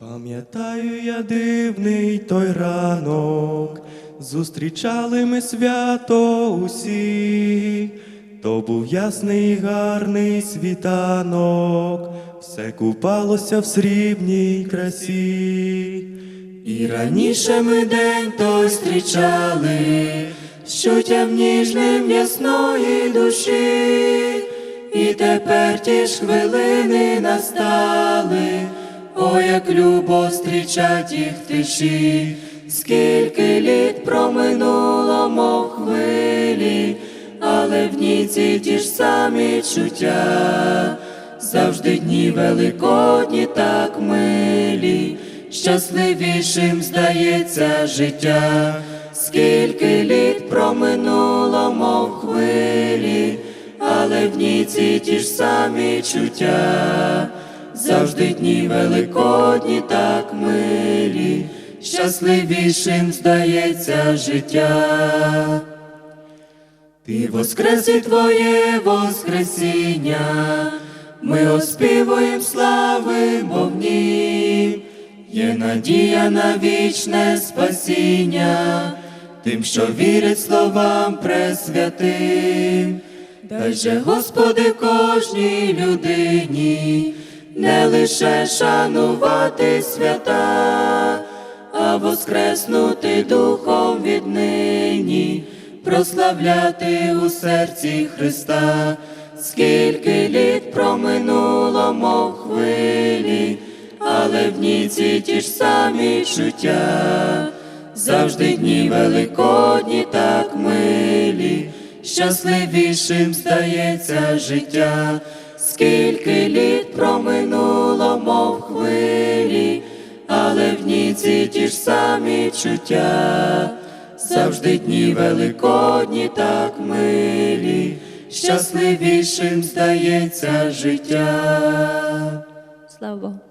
Пам'ятаю я дивний той ранок, зустрічали ми свято усі, то був ясний і гарний світанок, все купалося в срібній красі. І раніше ми день той зустрічали, що тям ніжним ясної душі, і тепер ті ж хвилини настали. Як любо зустрічать їх тиші, скільки літ проминуло, мов хвилі, але в ній ці ті ж самі чуття, завжди дні великодні так милі, щасливішим здається життя, скільки літ проминуло, мов хвилі, але в ній ці ті ж самі чуття завжди дні великодні так милі, щасливішим здається життя. Ти воскрес і твоє воскресіння, ми оспівуєм слави в нім, є надія на вічне спасіння, тим, що вірять словам пресвятим. Дай же, Господи, кожній людині не лише шанувати свята, а воскреснути духом віднині, прославляти у серці Христа, скільки літ проминуло, мов хвилі, але в ній ці ті ж самі чуття, завжди дні великодні так милі, щасливішим стається життя, скільки літ проминуло, мов хвилі, але в ніці ті ж самі чуття, завжди дні великодні так милі, щасливішим здається життя. Слава Богу.